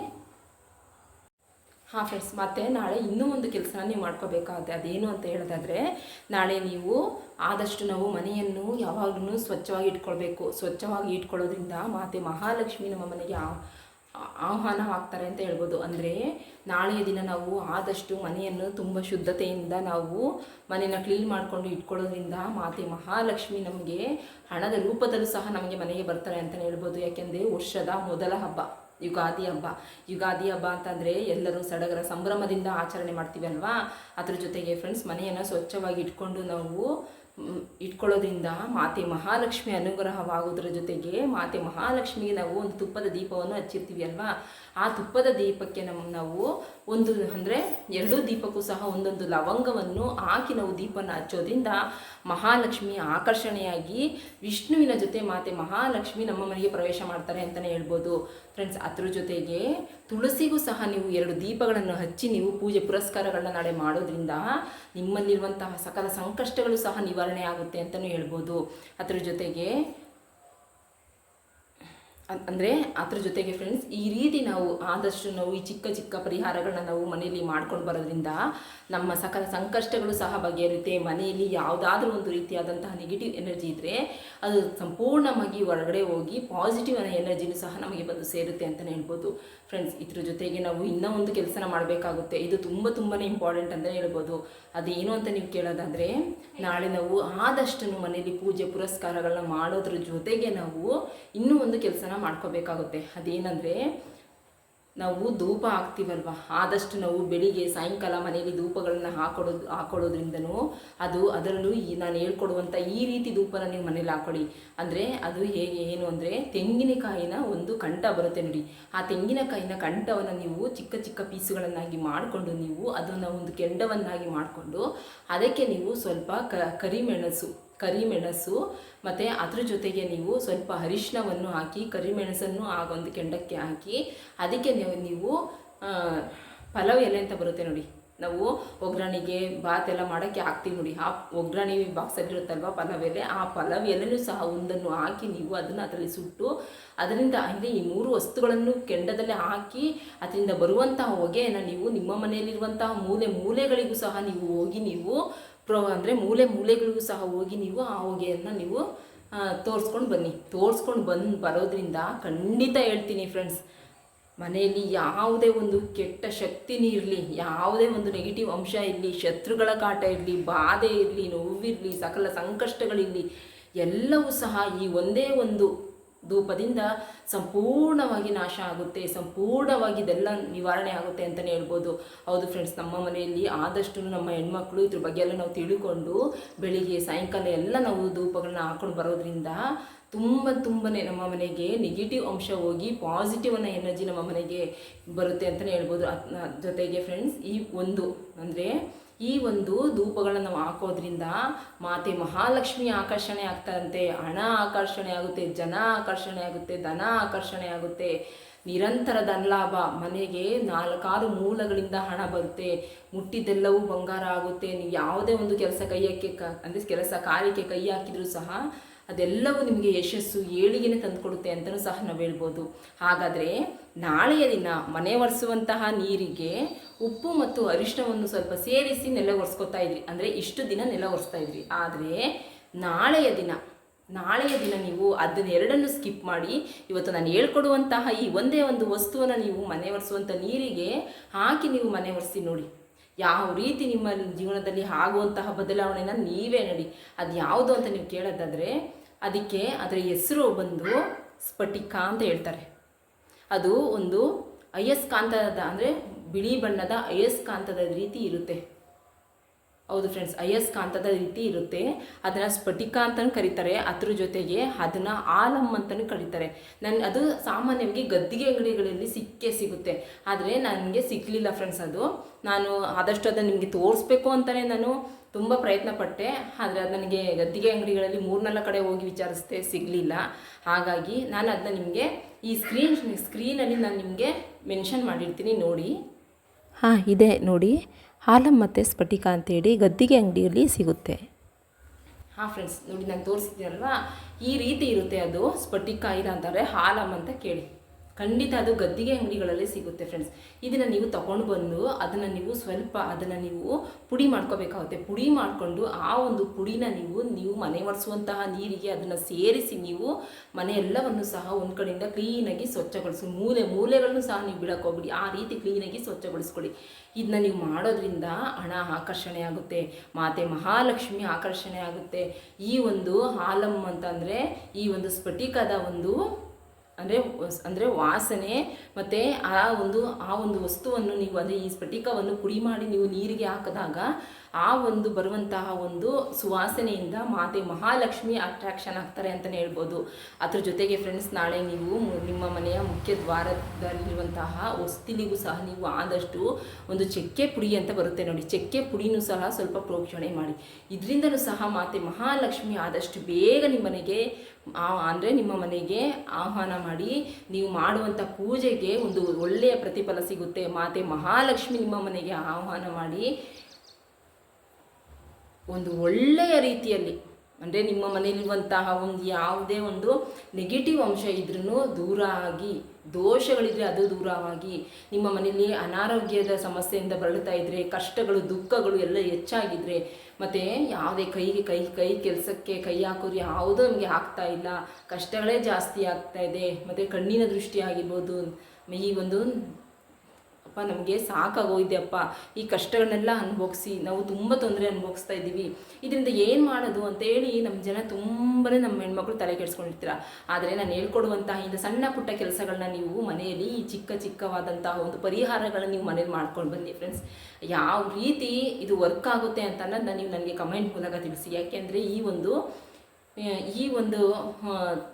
ಹಾಂ ಫ್ರೆಂಡ್ಸ್ ಮತ್ತೆ ನಾಳೆ ಇನ್ನೂ ಒಂದು ಕೆಲಸನ ನೀವು ಮಾಡ್ಕೋಬೇಕಾಗುತ್ತೆ. ಅದೇನು ಅಂತ ಹೇಳೋದಾದರೆ, ನಾಳೆ ನೀವು ಆದಷ್ಟು ನಾವು ಮನೆಯನ್ನು ಯಾವಾಗಲೂ ಸ್ವಚ್ಛವಾಗಿ ಇಟ್ಕೊಳ್ಬೇಕು. ಸ್ವಚ್ಛವಾಗಿ ಇಟ್ಕೊಳ್ಳೋದ್ರಿಂದ ಮಾತೆ ಮಹಾಲಕ್ಷ್ಮಿ ನಮ್ಮ ಮನೆಗೆ ಆಹ್ವಾನ ಆಗ್ತಾರೆ ಅಂತ ಹೇಳ್ಬೋದು. ಅಂದರೆ ನಾಳೆಯ ದಿನ ನಾವು ಆದಷ್ಟು ಮನೆಯನ್ನು ತುಂಬ ಶುದ್ಧತೆಯಿಂದ ನಾವು ಮನೆಯನ್ನು ಕ್ಲೀನ್ ಮಾಡಿಕೊಂಡು ಇಟ್ಕೊಳ್ಳೋದ್ರಿಂದ ಮಾತೆ ಮಹಾಲಕ್ಷ್ಮಿ ನಮಗೆ ಹಣದ ರೂಪದಲ್ಲೂ ಸಹ ನಮಗೆ ಮನೆಗೆ ಬರ್ತಾರೆ ಅಂತಲೇ ಹೇಳ್ಬೋದು. ಯಾಕೆಂದರೆ ವರ್ಷದ ಮೊದಲ ಹಬ್ಬ, ಯುಗಾದಿ ಹಬ್ಬ. ಯುಗಾದಿ ಹಬ್ಬ ಅಂತಂದರೆ ಎಲ್ಲರೂ ಸಡಗರ ಸಂಭ್ರಮದಿಂದ ಆಚರಣೆ ಮಾಡ್ತೀವಿ ಅಲ್ವಾ? ಅದ್ರ ಜೊತೆಗೆ ಫ್ರೆಂಡ್ಸ್ ಮನೆಯನ್ನು ಸ್ವಚ್ಛವಾಗಿ ಇಟ್ಕೊಂಡು ನಾವು ಇಟ್ಕೊಳ್ಳೋದ್ರಿಂದ ಮಾತೆ ಮಹಾಲಕ್ಷ್ಮಿ ಅನುಗ್ರಹವಾಗೋದ್ರ ಜೊತೆಗೆ ಮಾತೆ ಮಹಾಲಕ್ಷ್ಮಿಗೆ ನಾವು ಒಂದು ತುಪ್ಪದ ದೀಪವನ್ನು ಹಚ್ಚಿರ್ತೀವಿ ಅಲ್ವಾ? ಆ ತುಪ್ಪದ ದೀಪಕ್ಕೆ ನಮ್ಮ ನಾವು ಒಂದು ಅಂದರೆ ಎರಡೂ ದೀಪಕ್ಕೂ ಸಹ ಒಂದೊಂದು ಲವಂಗವನ್ನು ಹಾಕಿ ನಾವು ದೀಪನ ಹಚ್ಚೋದ್ರಿಂದ ಮಹಾಲಕ್ಷ್ಮಿ ಆಕರ್ಷಣೆಯಾಗಿ ವಿಷ್ಣುವಿನ ಜೊತೆ ಮಾತೆ ಮಹಾಲಕ್ಷ್ಮಿ ನಮ್ಮ ಮನೆಗೆ ಪ್ರವೇಶ ಮಾಡ್ತಾರೆ ಅಂತಲೇ ಹೇಳ್ಬೋದು. ಫ್ರೆಂಡ್ಸ್ ಅದ್ರ ಜೊತೆಗೆ ತುಳಸಿಗೂ ಸಹ ನೀವು ಎರಡು ದೀಪಗಳನ್ನು ಹಚ್ಚಿ ನೀವು ಪೂಜೆ ಪುರಸ್ಕಾರಗಳನ್ನ ನಾಳೆ ಮಾಡೋದ್ರಿಂದ ನಿಮ್ಮಲ್ಲಿರುವಂತಹ ಸಕಲ ಸಂಕಷ್ಟಗಳು ಸಹ ನಿವಾರಣೆ ಆಗುತ್ತೆ ಅಂತಲೂ ಹೇಳ್ಬೋದು. ಅದ್ರ ಜೊತೆಗೆ ಅಂದ್ರೆ ಅದ್ರ ಜೊತೆಗೆ ಫ್ರೆಂಡ್ಸ್ ಈ ರೀತಿ ನಾವು ಆದಷ್ಟು ನಾವು ಈ ಚಿಕ್ಕ ಚಿಕ್ಕ ಪರಿಹಾರಗಳನ್ನ ನಾವು ಮನೆಯಲ್ಲಿ ಮಾಡ್ಕೊಂಡು ಬರೋದ್ರಿಂದ ನಮ್ಮ ಸಕಲ ಸಂಕಷ್ಟಗಳು ಸಹ ಬಗೆಹರುತ್ತೆ ಮನೆಯಲ್ಲಿ ಯಾವುದಾದ್ರೂ ಒಂದು ರೀತಿಯಾದಂತಹ ನೆಗೆಟಿವ್ ಎನರ್ಜಿ ಇದ್ದರೆ ಅದು ಸಂಪೂರ್ಣವಾಗಿ ಹೊರಗಡೆ ಹೋಗಿ ಪಾಸಿಟಿವ್ ಎನರ್ಜಿನೂ ಸಹ ನಮಗೆ ಬಂದು ಸೇರುತ್ತೆ ಅಂತಲೇ ಹೇಳ್ಬೋದು. ಫ್ರೆಂಡ್ಸ್ ಇದ್ರ ಜೊತೆಗೆ ನಾವು ಇನ್ನೂ ಒಂದು ಕೆಲಸನ ಮಾಡಬೇಕಾಗುತ್ತೆ. ಇದು ತುಂಬ ತುಂಬಾ ಇಂಪಾರ್ಟೆಂಟ್ ಅಂತಲೇ ಹೇಳ್ಬೋದು. ಅದೇನು ಅಂತ ನೀವು ಕೇಳೋದಾದರೆ, ನಾಳೆ ನಾವು ಆದಷ್ಟನ್ನು ಮನೆಯಲ್ಲಿ ಪೂಜೆ ಪುರಸ್ಕಾರಗಳನ್ನ ಮಾಡೋದ್ರ ಜೊತೆಗೆ ನಾವು ಇನ್ನೂ ಒಂದು ಕೆಲಸನ ಮಾಡ್ಕೋಬೇಕಾಗುತ್ತೆ. ಅದೇನಂದರೆ, ನಾವು ಧೂಪ ಹಾಕ್ತೀವಲ್ವ? ಆದಷ್ಟು ನಾವು ಬೆಳಿಗ್ಗೆ ಸಾಯಂಕಾಲ ಮನೆಯಲ್ಲಿ ಧೂಪಗಳನ್ನ ಹಾಕೊಡೋದು ಹಾಕೊಳ್ಳೋದ್ರಿಂದನೂ ಅದು ಅದರಲ್ಲೂ ಈ ನಾನು ಹೇಳ್ಕೊಡುವಂಥ ಈ ರೀತಿ ಧೂಪನ ನೀವು ಮನೇಲಿ ಹಾಕೊಳ್ಳಿ. ಅಂದರೆ ಅದು ಹೇಗೆ, ಏನು ಅಂದರೆ ತೆಂಗಿನಕಾಯಿನ ಒಂದು ಕಂಠ ಬರುತ್ತೆ ನೋಡಿ. ಆ ತೆಂಗಿನಕಾಯಿನ ಕಂಠವನ್ನು ನೀವು ಚಿಕ್ಕ ಚಿಕ್ಕ ಪೀಸುಗಳನ್ನಾಗಿ ಮಾಡಿಕೊಂಡು ನೀವು ಅದನ್ನು ಒಂದು ಕೆಂಡವನ್ನಾಗಿ ಮಾಡಿಕೊಂಡು ಅದಕ್ಕೆ ನೀವು ಸ್ವಲ್ಪ ಕರಿಮೆಣಸು ಕರಿಮೆಣಸು ಮತ್ತು ಅದ್ರ ಜೊತೆಗೆ ನೀವು ಸ್ವಲ್ಪ ಅರಿಶಿನವನ್ನು ಹಾಕಿ, ಕರಿಮೆಣಸನ್ನು ಆ ಒಂದು ಕೆಂಡಕ್ಕೆ ಹಾಕಿ, ಅದಕ್ಕೆ ನೀವು ನೀವು ಪಲಾವ್ ಎಲೆ ಅಂತ ಬರುತ್ತೆ ನೋಡಿ. ನಾವು ಒಗ್ಗರಣೆಗೆ ಬಾತ್ ಎಲ್ಲ ಮಾಡೋಕ್ಕೆ ಹಾಕ್ತೀವಿ ನೋಡಿ. ಆ ಒಗ್ಗರಣೆ ಬಾಕ್ಸಲ್ಲಿರುತ್ತಲ್ವ ಪಲಾವ್ ಎಲೆ, ಆ ಪಲಾವ್ ಎಲೆನೂ ಸಹ ಒಂದನ್ನು ಹಾಕಿ ನೀವು ಅದನ್ನು ಅದರಲ್ಲಿ ಸುಟ್ಟು, ಅದರಿಂದ ಅಂದರೆ ಈ ಮೂರು ವಸ್ತುಗಳನ್ನು ಕೆಂಡದಲ್ಲಿ ಹಾಕಿ, ಅದರಿಂದ ಬರುವಂತಹ ಹೊಗೆಯನ್ನು ನೀವು ನಿಮ್ಮ ಮನೆಯಲ್ಲಿರುವಂತಹ ಮೂಲೆ ಮೂಲೆಗಳಿಗೂ ಸಹ ನೀವು ಹೋಗಿ ನೀವು ಪ್ರೋ ಅಂದರೆ ಮೂಲೆ ಮೂಲೆಗಳಿಗೂ ಸಹ ಹೋಗಿ ನೀವು ಆ ಹೊಗೆಯನ್ನು ನೀವು ತೋರಿಸ್ಕೊಂಡು ಬನ್ನಿ. ತೋರಿಸ್ಕೊಂಡು ಬಂದು ಬರೋದ್ರಿಂದ ಖಂಡಿತ ಹೇಳ್ತೀನಿ ಫ್ರೆಂಡ್ಸ್ ಮನೆಯಲ್ಲಿ ಯಾವುದೇ ಒಂದು ಕೆಟ್ಟ ಶಕ್ತಿನೇ ಇರಲಿ, ಯಾವುದೇ ಒಂದು ನೆಗೆಟಿವ್ ಅಂಶ ಇರಲಿ, ಶತ್ರುಗಳ ಕಾಟ ಇರಲಿ, ಬಾಧೆ ಇರಲಿ, ನೋವಿರಲಿ, ಸಕಲ ಸಂಕಷ್ಟಗಳಿರಲಿ, ಎಲ್ಲವೂ ಸಹ ಈ ಒಂದೇ ಒಂದು ಧೂಪದಿಂದ ಸಂಪೂರ್ಣವಾಗಿ ನಾಶ ಆಗುತ್ತೆ, ಸಂಪೂರ್ಣವಾಗಿ ಇದೆಲ್ಲ ನಿವಾರಣೆ ಆಗುತ್ತೆ ಅಂತಲೇ ಹೇಳ್ಬೋದು. ಹೌದು ಫ್ರೆಂಡ್ಸ್ ನಮ್ಮ ಮನೆಯಲ್ಲಿ ಆದಷ್ಟು ನಮ್ಮ ಹೆಣ್ಮಕ್ಳು ಇದ್ರ ಬಗ್ಗೆ ಎಲ್ಲ ನಾವು ತಿಳ್ಕೊಂಡು ಬೆಳಿಗ್ಗೆ, ಸಾಯಂಕಾಲ ಎಲ್ಲ ನಾವು ಧೂಪಗಳನ್ನ ಹಾಕೊಂಡು ಬರೋದ್ರಿಂದ ತುಂಬ ತುಂಬನೇ ನಮ್ಮ ಮನೆಗೆ ನೆಗೆಟಿವ್ ಅಂಶ ಹೋಗಿ ಪಾಸಿಟಿವ್ ಅನ್ನೋ ಎನರ್ಜಿ ನಮ್ಮ ಮನೆಗೆ ಬರುತ್ತೆ ಅಂತಲೇ ಹೇಳ್ಬೋದು. ಜೊತೆಗೆ ಫ್ರೆಂಡ್ಸ್ ಈ ಒಂದು ಅಂದರೆ ಈ ಒಂದು ಧೂಪಗಳನ್ನು ನಾವು ಹಾಕೋದ್ರಿಂದ ಮಾತೆ ಮಹಾಲಕ್ಷ್ಮಿ ಆಕರ್ಷಣೆ ಆಗ್ತಾರಂತೆ. ಹಣ ಆಕರ್ಷಣೆ ಆಗುತ್ತೆ, ಜನ ಆಕರ್ಷಣೆ ಆಗುತ್ತೆ, ಧನ ಆಕರ್ಷಣೆ ಆಗುತ್ತೆ. ನಿರಂತರ ಧನಲಾಭ, ಮನೆಗೆ ನಾಲ್ಕಾರು ಮೂಲಗಳಿಂದ ಹಣ ಬರುತ್ತೆ. ಮುಟ್ಟಿದ್ದೆಲ್ಲವೂ ಬಂಗಾರ ಆಗುತ್ತೆ. ನೀವು ಯಾವುದೇ ಒಂದು ಕೆಲಸ ಕೈಯಕ್ಕೆ ಕ, ಅಂದರೆ ಕೆಲಸ ಕಾರ್ಯಕ್ಕೆ ಕೈ ಹಾಕಿದರೂ ಸಹ ಅದೆಲ್ಲವೂ ನಿಮಗೆ ಯಶಸ್ಸು ಏಳಿಗೆನೆ ತಂದುಕೊಡುತ್ತೆ ಅಂತಲೂ ಸಹ ನಾವು ಹೇಳ್ಬೋದು. ಹಾಗಾದರೆ ನಾಳೆಯ ದಿನ ಮನೆ ಒರೆಸುವಂತಹ ನೀರಿಗೆ ಉಪ್ಪು ಮತ್ತು ಅರಿಶಿಣವನ್ನು ಸ್ವಲ್ಪ ಸೇರಿಸಿ ನೆಲ ಒರೆಸ್ಕೊತಾ ಇದ್ರಿ. ಅಂದರೆ ಇಷ್ಟು ದಿನ ನೆಲ ಒರೆಸ್ತಾ ಇದ್ರಿ. ಆದರೆ ನಾಳೆಯ ದಿನ ನಾಳೆಯ ದಿನ ನೀವು ಅದನ್ನೆರಡನ್ನು ಸ್ಕಿಪ್ ಮಾಡಿ ಇವತ್ತು ನಾನು ಹೇಳ್ಕೊಡುವಂತಹ ಈ ಒಂದೇ ಒಂದು ವಸ್ತುವನ್ನು ನೀವು ಮನೆ ಒರೆಸುವಂಥ ನೀರಿಗೆ ಹಾಕಿ ನೀವು ಮನೆ ಒರೆಸಿ ನೋಡಿ. ಯಾವ ರೀತಿ ನಿಮ್ಮ ಜೀವನದಲ್ಲಿ ಆಗುವಂತಹ ಬದಲಾವಣೆನ ನೀವೇ ನೋಡಿ. ಅದು ಯಾವುದು ಅಂತ ನೀವು ಕೇಳೋದಾದರೆ ಅದಕ್ಕೆ ಅದರ ಹೆಸರು ಬಂದು ಸ್ಫಟಿಕ ಅಂತ ಹೇಳ್ತಾರೆ. ಅದು ಒಂದು ಅಯಸ್ಕಾಂತದ ಅಂದರೆ ಬಿಳಿ ಬಣ್ಣದ ಅಯಸ್ಕಾಂತದ ರೀತಿ ಇರುತ್ತೆ. ಹೌದು ಫ್ರೆಂಡ್ಸ್ ಅಯಸ್ಕಾಂತದ ರೀತಿ ಇರುತ್ತೆ. ಅದನ್ನು ಸ್ಫಟಿಕ ಅಂತಲೂ ಕರೀತಾರೆ. ಅದ್ರ ಜೊತೆಗೆ ಅದನ್ನು ಆಲಮ್ ಅಂತಲೂ ಕರೀತಾರೆ. ನನ್ನ ಅದು ಸಾಮಾನ್ಯವಾಗಿ ಗದ್ದಿಗೆ ಅಂಗಡಿಗಳಲ್ಲಿ ಸಿಕ್ಕೇ ಸಿಗುತ್ತೆ. ಆದರೆ ನನಗೆ ಸಿಕ್ಕಲಿಲ್ಲ ಫ್ರೆಂಡ್ಸ್ ಅದು. ನಾನು ಆದಷ್ಟು ಅದನ್ನು ನಿಮಗೆ ತೋರಿಸ್ಬೇಕು ಅಂತಲೇ ನಾನು ತುಂಬ ಪ್ರಯತ್ನ ಪಟ್ಟೆ ಆದರೆ ಅದು ನನಗೆ ಗದ್ದಿಗೆ ಅಂಗಡಿಗಳಲ್ಲಿ ಮೂರ್ನಾಲ್ಕು ಕಡೆ ಹೋಗಿ ವಿಚಾರಿಸಿದೆ ಸಿಗಲಿಲ್ಲ. ಹಾಗಾಗಿ ನಾನು ಅದನ್ನ ನಿಮಗೆ ಈ ಸ್ಕ್ರೀನ್ ಸ್ಕ್ರೀನಲ್ಲಿ ನಾನು ನಿಮಗೆ ಮೆನ್ಷನ್ ಮಾಡಿರ್ತೀನಿ ನೋಡಿ. ಹಾಂ ಇದೆ ನೋಡಿ. ಹಾಲಂ ಮತ್ತು ಸ್ಫಟಿಕ ಅಂತೇಳಿ ಗದ್ದಿಗೆ ಅಂಗಡಿಯಲ್ಲಿ ಸಿಗುತ್ತೆ. ಹಾಂ ಫ್ರೆಂಡ್ಸ್ ನೋಡಿ ನಾನು ತೋರಿಸಿದ್ದೀನಲ್ವಾ? ಈ ರೀತಿ ಇರುತ್ತೆ ಅದು ಸ್ಫಟಿಕ ಇಲ್ಲ ಅಂತಾರೆ ಹಾಲಮ್ ಅಂತ ಕೇಳಿ. ಖಂಡಿತ ಅದು ಗದ್ದಿಗೆ ಅಂಗಡಿಗಳಲ್ಲಿ ಸಿಗುತ್ತೆ ಫ್ರೆಂಡ್ಸ್ ಇದನ್ನು ನೀವು ತಗೊಂಡು ಬಂದು ಅದನ್ನು ನೀವು ಸ್ವಲ್ಪ ಅದನ್ನು ನೀವು ಪುಡಿ ಮಾಡ್ಕೋಬೇಕಾಗುತ್ತೆ. ಪುಡಿ ಮಾಡಿಕೊಂಡು ಆ ಒಂದು ಪುಡಿನ ನೀವು ನೀವು ಮನೆ ಒರೆಸುವಂತಹ ನೀರಿಗೆ ಅದನ್ನು ಸೇರಿಸಿ ನೀವು ಮನೆಯೆಲ್ಲವನ್ನು ಸಹ ಒಂದು ಕಡೆಯಿಂದ ಕ್ಲೀನಾಗಿ ಸ್ವಚ್ಛಗೊಳಿಸಿ. ಮೂಲೆ ಮೂಲೆಗಳನ್ನು ಸಹ ನೀವು ಬಿಡಕ್ಕೆ ಹೋಗ್ಬಿಡಿ. ಆ ರೀತಿ ಕ್ಲೀನಾಗಿ ಸ್ವಚ್ಛಗೊಳಿಸ್ಕೊಳ್ಳಿ. ಇದನ್ನ ನೀವು ಮಾಡೋದ್ರಿಂದ ಹಣ ಆಕರ್ಷಣೆ ಆಗುತ್ತೆ. ಮಾತೆ ಮಹಾಲಕ್ಷ್ಮಿ ಆಕರ್ಷಣೆ ಆಗುತ್ತೆ. ಈ ಒಂದು ಹಾಲಮ್ ಅಂತಂದರೆ ಈ ಒಂದು ಸ್ಫಟಿಕದ ಒಂದು ಅಂದರೆ ಅಂದರೆ ವಾಸನೆ ಮತ್ತು ಆ ಒಂದು ಆ ಒಂದು ವಸ್ತುವನ್ನು ನೀವು, ಅಂದರೆ ಈ ಸ್ಫಟಿಕವನ್ನು ಪುಡಿ ಮಾಡಿ ನೀವು ನೀರಿಗೆ ಹಾಕಿದಾಗ ಆ ಒಂದು ಬರುವಂತಹ ಒಂದು ಸುವಾಸನೆಯಿಂದ ಮಾತೆ ಮಹಾಲಕ್ಷ್ಮಿ ಅಟ್ರಾಕ್ಷನ್ ಆಗ್ತಾರೆ ಅಂತಲೇ ಹೇಳ್ಬೋದು. ಅದ್ರ ಜೊತೆಗೆ ಫ್ರೆಂಡ್ಸ್ ನಾಳೆ ನೀವು ನಿಮ್ಮ ಮನೆಯ ಮುಖ್ಯ ದ್ವಾರದಲ್ಲಿರುವಂತಹ ವಸ್ತಿಲಿಗೂ ಸಹ ನೀವು ಆದಷ್ಟು ಒಂದು ಚಕ್ಕೆ ಪುಡಿ ಅಂತ ಬರುತ್ತೆ ನೋಡಿ. ಚಕ್ಕೆ ಪುಡಿನೂ ಸಹ ಸ್ವಲ್ಪ ಪ್ರೋಕ್ಷಣೆ ಮಾಡಿ. ಇದರಿಂದಲೂ ಸಹ ಮಾತೆ ಮಹಾಲಕ್ಷ್ಮಿ ಆದಷ್ಟು ಬೇಗ ನಿಮ್ಮ ಮನೆಗೆ ಅಂದರೆ ನಿಮ್ಮ ಮನೆಗೆ ಆಹ್ವಾನ ಮಾಡಿ ನೀವು ಮಾಡುವಂಥ ಪೂಜೆಗೆ ಒಂದು ಒಳ್ಳೆಯ ಪ್ರತಿಫಲ ಸಿಗುತ್ತೆ. ಮಾತೆ ಮಹಾಲಕ್ಷ್ಮಿ ನಿಮ್ಮ ಮನೆಗೆ ಆಹ್ವಾನ ಮಾಡಿ ಒಂದು ಒಳ್ಳೆಯ ರೀತಿಯಲ್ಲಿ, ಅಂದರೆ ನಿಮ್ಮ ಮನೆಯಲ್ಲಿರುವಂತಹ ಒಂದು ಯಾವುದೇ ಒಂದು ನೆಗೆಟಿವ್ ಅಂಶ ಇದ್ರೂ ದೂರ ಆಗಿ ದೋಷಗಳಿದ್ರೆ ಅದು ದೂರವಾಗಿ, ನಿಮ್ಮ ಮನೆಯಲ್ಲಿ ಅನಾರೋಗ್ಯದ ಸಮಸ್ಯೆಯಿಂದ ಬಳಲ್ತಾ ಇದ್ದರೆ ಕಷ್ಟಗಳು, ದುಃಖಗಳು ಎಲ್ಲ ಹೆಚ್ಚಾಗಿದ್ರೆ, ಮತ್ತು ಯಾವುದೇ ಕೈಗೆ ಕೈ ಕೈ ಕೆಲಸಕ್ಕೆ ಕೈ ಹಾಕೋರು ಯಾವುದೂ ನಮಗೆ ಆಗ್ತಾ ಇಲ್ಲ, ಕಷ್ಟಗಳೇ ಜಾಸ್ತಿ ಆಗ್ತಾ ಇದೆ, ಮತ್ತು ಕಣ್ಣಿನ ದೃಷ್ಟಿ ಆಗಿರ್ಬೋದು, ಈ ಒಂದು ಅಪ್ಪ, ನಮಗೆ ಸಾಕಾಗೋಗಿದೆ ಅಪ್ಪ ಈ ಕಷ್ಟಗಳನ್ನೆಲ್ಲ ಅನುಭವಿಸಿ ನಾವು ತುಂಬ ತೊಂದರೆ ಅನುಭವಿಸ್ತಾ ಇದ್ದೀವಿ. ಇದರಿಂದ ಏನು ಮಾಡೋದು ಅಂತೇಳಿ ನಮ್ಮ ಜನ ತುಂಬನೇ ನಮ್ಮ ಹೆಣ್ಮಕ್ಳು ತಲೆ ಕೆಡಿಸ್ಕೊಂಡಿರ್ತೀರ. ಆದರೆ ನಾನು ಹೇಳ್ಕೊಡುವಂತಹ ಇಂಥ ಸಣ್ಣ ಪುಟ್ಟ ಕೆಲಸಗಳನ್ನ ನೀವು ಮನೆಯಲ್ಲಿ ಈ ಚಿಕ್ಕ ಚಿಕ್ಕವಾದಂತಹ ಒಂದು ಪರಿಹಾರಗಳನ್ನ ನೀವು ಮನೇಲಿ ಮಾಡ್ಕೊಂಡು ಬನ್ನಿ ಫ್ರೆಂಡ್ಸ್ ಯಾವ ರೀತಿ ಇದು ವರ್ಕ್ ಆಗುತ್ತೆ ಅಂತ ಅನ್ನೋದನ್ನ ನೀವು ನನಗೆ ಕಮೆಂಟ್ ಮೂಲಕ ತಿಳಿಸಿ. ಯಾಕೆಂದರೆ ಈ ಒಂದು ಈ ಒಂದು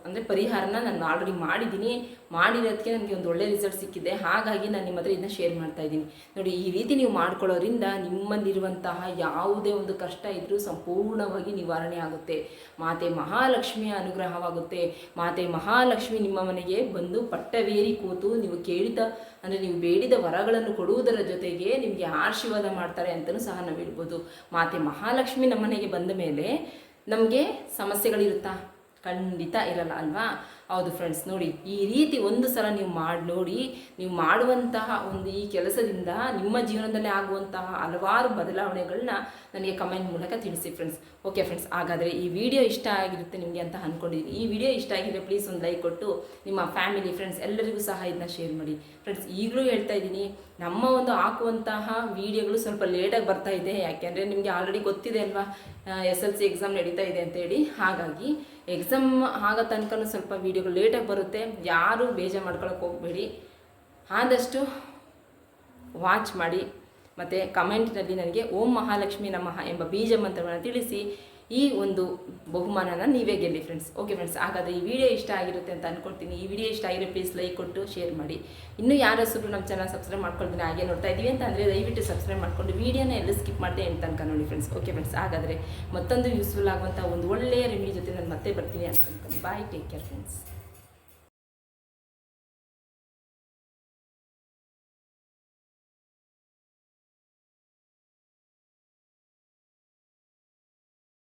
ಅಂದರೆ ಪರಿಹಾರನ ನಾನು ಆಲ್ರೆಡಿ ಮಾಡಿದ್ದೀನಿ. ಮಾಡಿರೋದಕ್ಕೆ ನನಗೆ ಒಂದು ಒಳ್ಳೆ ರಿಸಲ್ಟ್ ಸಿಕ್ಕಿದೆ. ಹಾಗಾಗಿ ನಾನು ನಿಮ್ಮ ಹತ್ರ ಇದನ್ನ ಶೇರ್ ಮಾಡ್ತಾ ಇದ್ದೀನಿ. ನೋಡಿ, ಈ ರೀತಿ ನೀವು ಮಾಡ್ಕೊಳ್ಳೋದ್ರಿಂದ ನಿಮ್ಮಲ್ಲಿರುವಂತಹ ಯಾವುದೇ ಒಂದು ಕಷ್ಟ ಇದ್ದರೂ ಸಂಪೂರ್ಣವಾಗಿ ನಿವಾರಣೆ ಆಗುತ್ತೆ. ಮಾತೆ ಮಹಾಲಕ್ಷ್ಮಿಯ ಅನುಗ್ರಹವಾಗುತ್ತೆ. ಮಾತೆ ಮಹಾಲಕ್ಷ್ಮಿ ನಿಮ್ಮ ಮನೆಗೆ ಬಂದು ಪಟ್ಟವೇರಿ ಕೂತು ನೀವು ಕೇಳಿದ, ಅಂದರೆ ನೀವು ಬೇಡಿದ ವರಗಳನ್ನು ಕೊಡುವುದರ ಜೊತೆಗೆ ನಿಮಗೆ ಆಶೀರ್ವಾದ ಮಾಡ್ತಾರೆ ಅಂತಲೂ ಸಹ ನಾವು ಹೇಳ್ಬೋದು. ಮಾತೆ ಮಹಾಲಕ್ಷ್ಮಿ ನಮ್ಮ ಮನೆಗೆ ಬಂದ ಮೇಲೆ ನಮಗೆ ಸಮಸ್ಯೆಗಳಿರುತ್ತಾ? ಖಂಡಿತ ಇರಲ್ಲ ಅಲ್ವಾ? ಹೌದು ಫ್ರೆಂಡ್ಸ್ ನೋಡಿ, ಈ ರೀತಿ ಒಂದು ಸಲ ನೀವು ಮಾಡಿ, ನೋಡಿ, ನೀವು ಮಾಡುವಂತಹ ಒಂದು ಈ ಕೆಲಸದಿಂದ ನಿಮ್ಮ ಜೀವನದಲ್ಲಿ ಆಗುವಂತಹ ಹಲವಾರು ಬದಲಾವಣೆಗಳನ್ನ ನನಗೆ ಕಮೆಂಟ್ ಮೂಲಕ ತಿಳಿಸಿ ಫ್ರೆಂಡ್ಸ್ ಓಕೆ ಫ್ರೆಂಡ್ಸ್ ಹಾಗಾದರೆ ಈ ವಿಡಿಯೋ ಇಷ್ಟ ಆಗಿರುತ್ತೆ ನಿಮಗೆ ಅಂತ ಅಂದ್ಕೊಂಡಿದ್ದೀನಿ ಈ ವಿಡಿಯೋ ಇಷ್ಟ ಆಗಿದ್ರೆ ಪ್ಲೀಸ್ ಒಂದು ಲೈಕ್ ಕೊಟ್ಟು ನಿಮ್ಮ ಫ್ಯಾಮಿಲಿ ಫ್ರೆಂಡ್ಸ್ ಎಲ್ಲರಿಗೂ ಸಹ ಇದನ್ನ ಶೇರ್ ಮಾಡಿ. ಫ್ರೆಂಡ್ಸ್ ಈಗಲೂ ಹೇಳ್ತಾ ಇದ್ದೀನಿ, ನಮ್ಮ ಒಂದು ಹಾಕುವಂತಹ ವಿಡಿಯೋಗಳು ಸ್ವಲ್ಪ ಲೇಟಾಗಿ ಬರ್ತಾ ಇದೆ. ಯಾಕೆಂದರೆ ನಿಮಗೆ ಆಲ್ರೆಡಿ ಗೊತ್ತಿದೆ ಅಲ್ವಾ? ಎಸ್ ಎಲ್ ಸಿ ಎಕ್ಸಾಮ್ ನಡೀತಾ ಇದೆ ಅಂತೇಳಿ. ಹಾಗಾಗಿ ಎಕ್ಸಾಮ್ ಆಗೋ ತನಕ ಸ್ವಲ್ಪ ವೀಡಿಯೋಗಳು ಲೇಟಾಗಿ ಬರುತ್ತೆ. ಯಾರೂ ಬೇಜಾರು ಮಾಡ್ಕೊಳಕ್ಕೆ ಹೋಗಬೇಡಿ. ಆದಷ್ಟು ವಾಚ್ ಮಾಡಿ. ಮತ್ತು ಕಮೆಂಟ್ನಲ್ಲಿ ನನಗೆ ಓಂ ಮಹಾಲಕ್ಷ್ಮಿ ನಮಃ ಎಂಬ ಬೀಜ ಮಂತ್ರವನ್ನು ತಿಳಿಸಿ. ಈ ಒಂದು ಬಹುಮಾನನ ನೀವೇ ಗೆಲ್ಲಿ ಫ್ರೆಂಡ್ಸ್ ಓಕೆ ಫ್ರೆಂಡ್ಸ್ ಹಾಗಾದರೆ ಈ ವಿಡಿಯೋ ಇಷ್ಟ ಆಗಿರುತ್ತೆ ಅಂತ ಅಂದ್ಕೊಳ್ತೀನಿ ಈ ವಿಡಿಯೋ ಇಷ್ಟ ಆಗಿರೋ ಪ್ಲೀಸ್ ಲೈಕ್ ಕೊಟ್ಟು ಶೇರ್ ಮಾಡಿ. ಇನ್ನೂ ಹೆಸರು ನಮ್ಮ ಚಾನಲ್ ಸಬ್ಸ್ಕ್ರೈಬ್ ಮಾಡ್ಕೊಳ್ತೀನಿ ಹಾಗೆ ನೋಡ್ತಾ ಇದ್ದೀವಿ ಅಂತ ಅಂದರೆ ದಯವಿಟ್ಟು ಸಬ್ಸ್ಕ್ರೈಬ್ ಮಾಡ್ಕೊಂಡು ವೀಡಿಯೋನ ಎಲ್ಲ ಸ್ಕಿಪ್ ಮಾಡಿದೆ ಅಂತ ತನಕ ನೋಡಿ ಫ್ರೆಂಡ್ಸ್ ಓಕೆ ಫ್ರೆಂಡ್ಸ್ ಹಾಗಾದರೆ ಮತ್ತೊಂದು ಯೂಸ್ಫುಲ್ ಆಗುವಂಥ ಒಂದು ಒಳ್ಳೆಯ ರೆಮಿಡಿ ಜೊತೆ ನಾನು ಮತ್ತೆ ಬರ್ತೀನಿ ಅಂತ ಅನ್ಕೊಂಡು ಬಾಯ್ ಟೇಕ್ ಕೇರ್ ಫ್ರೆಂಡ್ಸ್